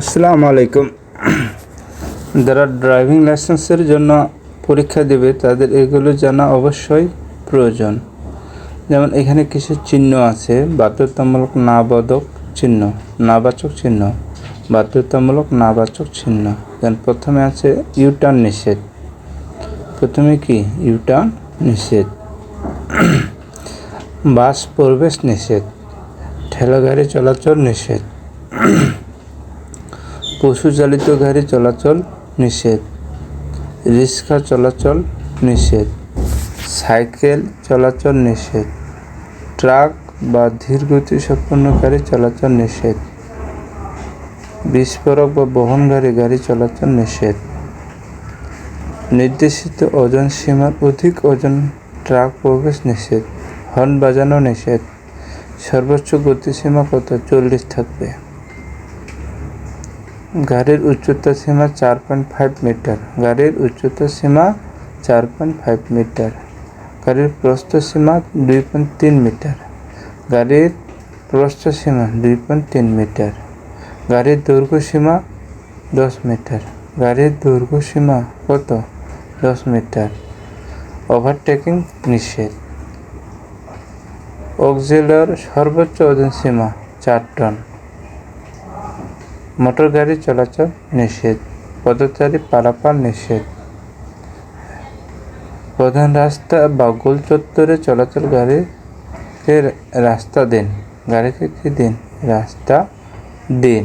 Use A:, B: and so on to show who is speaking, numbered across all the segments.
A: আসসালামু আলাইকুম। যারা ড্রাইভিং লাইসেন্সের জন্য পরীক্ষা দেবে, তাদের এগুলো জানা অবশ্যই প্রয়োজন। যেমন এখানে কিছু চিহ্ন আছে, বাধ্যতামূলক নাবাদক চিহ্ন, নাবাচক চিহ্ন, বাধ্যতামূলক নাবাচক চিহ্ন। যেমন প্রথমে আছে ইউটার্ন নিষেধ। প্রথমে কি? ইউটার্ন নিষেধ। বাস প্রবেশ নিষেধ। ঠেলা গাড়ি চলাচল নিষেধ। পশুচালিত গাড়ি চলাচল নিষেধ। রিক্সা চলাচল নিষেধ। সাইকেল চলাচল নিষেধ। ট্রাক বা ধীরগতি সম্পন্ন গাড়ি চলাচল নিষেধ। বিস্ফোরক বা বহনকারী গাড়ি চলাচল নিষেধ। নির্দেশিত ওজন সীমার অধিক ওজন ট্রাক প্রবেশ নিষেধ। হর্ন বাজানো নিষেধ। সর্বোচ্চ গতিসীমা কত? চল্লিশ থাকবে। গাড়ির উচ্চতা সীমা চার পয়েন্ট ফাইভ মিটার। গাড়ির উচ্চতা সীমা চার পয়েন্ট ফাইভ মিটার। গাড়ির প্রস্থ সীমা দুই পয়েন্ট তিন মিটার। গাড়ির প্রস্থ সীমা দুই পয়েন্ট তিন মিটার। গাড়ির দৈর্ঘ্য সীমা দশ মিটার। গাড়ির দৈর্ঘ্য সীমা কত? দশ মিটার। ওভারটেকিং নিষেধ। অক্সিলার সর্বোচ্চ ওজন সীমা চার টন। মোটর গাড়ি চলাচল নিষেধ, পদচারী পারাপার নিষেধ। প্রধান রাস্তা বা গোল চত্বরে চলাচল গাড়িকে রাস্তা দিন। গাড়িকে কি দিন? রাস্তা দিন।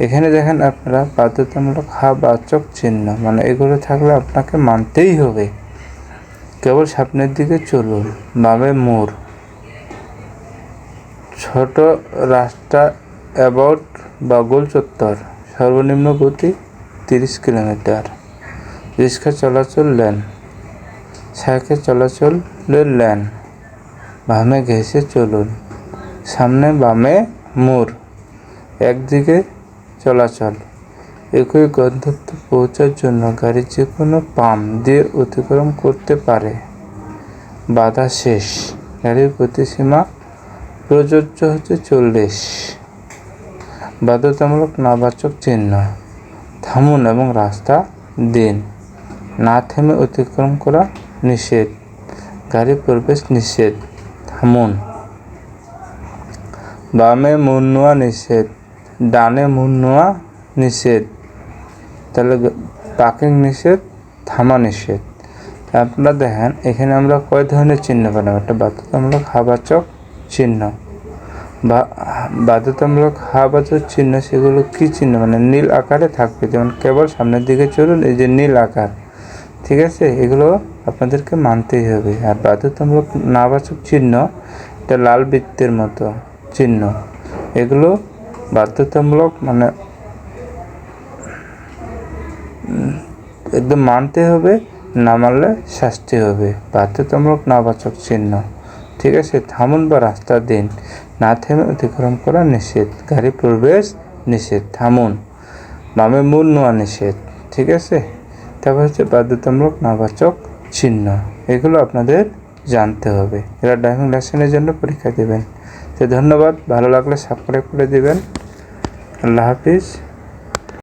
A: এখানে দেখেন আপনারা বাধ্যতামূলক হা বাচক চিহ্ন মানে এগুলো থাকলে আপনাকে মানতেই হবে। কেবল সামনের দিকে চলুন, বামে মোড়। ছোট রাস্তা অ্যাবাউট বা গোল চত্বর, সর্বনিম্ন গতি তিরিশ কিলোমিটার। রিক্সা চলাচল লেন। সাইকেল চলাচলের লেন। বামে ঘেঁষে চলুন। সামনে বামে মোড় একদিকে চলাচল। একই গন্তব্যে পৌঁছার জন্য গাড়ি যে কোনো পাম্প দিয়ে অতিক্রম করতে পারে। বাধা শেষ। গাড়ির গতিসীমা প্রযোজ্য হচ্ছে চল্লিশ। বাধ্যতামূলক নাবাচক চিহ্ন থামুন এবং রাস্তা দিন। না থেমে অতিক্রম করা নিষেধ। গাড়ি প্রবেশ নিষেধ। থামুন। বামে মুন নেওয়া নিষেধ। ডানে মুন নেওয়া নিষেধ। তাহলে পার্কিং নিষেধ, থামা নিষেধ। আপনারা দেখেন, এখানে আমরা কয় ধরনের চিহ্ন পেলাম? একটা বাধ্যতামূলক হাবাচক চিহ্ন। বাধ্যতামূলক হাবাচক চিহ্ন, সেগুলো কি চিহ্ন? মানে নীল আকারে থাকবে, যেমন কেবল সামনের দিকে চলুন, এই যে নীল আকার। ঠিক আছে? এগুলো আপনাদেরকে মানতেই হবে। আর বাধ্যতামূলক নাবাচক চিহ্ন, এটা লাল বৃত্তের মতো চিহ্ন। এগুলো বাধ্যতামূলক মানে একদম মানতে হবে, না মানলে শাস্তি হবে। বাধ্যতামূলক নাবাচক চিহ্ন। ঠিক আছে, থামুন বা রাস্তা দিন। না থেমে অতিক্রম করা নিষেধ। গাড়ি প্রবেশ নিষেধ। থামুন। বামে মূল নেওয়া নিষেধ। ঠিক আছে? তারপর হচ্ছে বাধ্যতামূলক নাবাচক চিহ্ন। এগুলো আপনাদের জানতে হবে। এরা ড্রাইভিং লাইসেন্সের জন্য পরীক্ষা দেবেন। তো ধন্যবাদ। ভালো লাগলে সাবস্ক্রাইব করে দেবেন। আল্লাহ হাফিজ।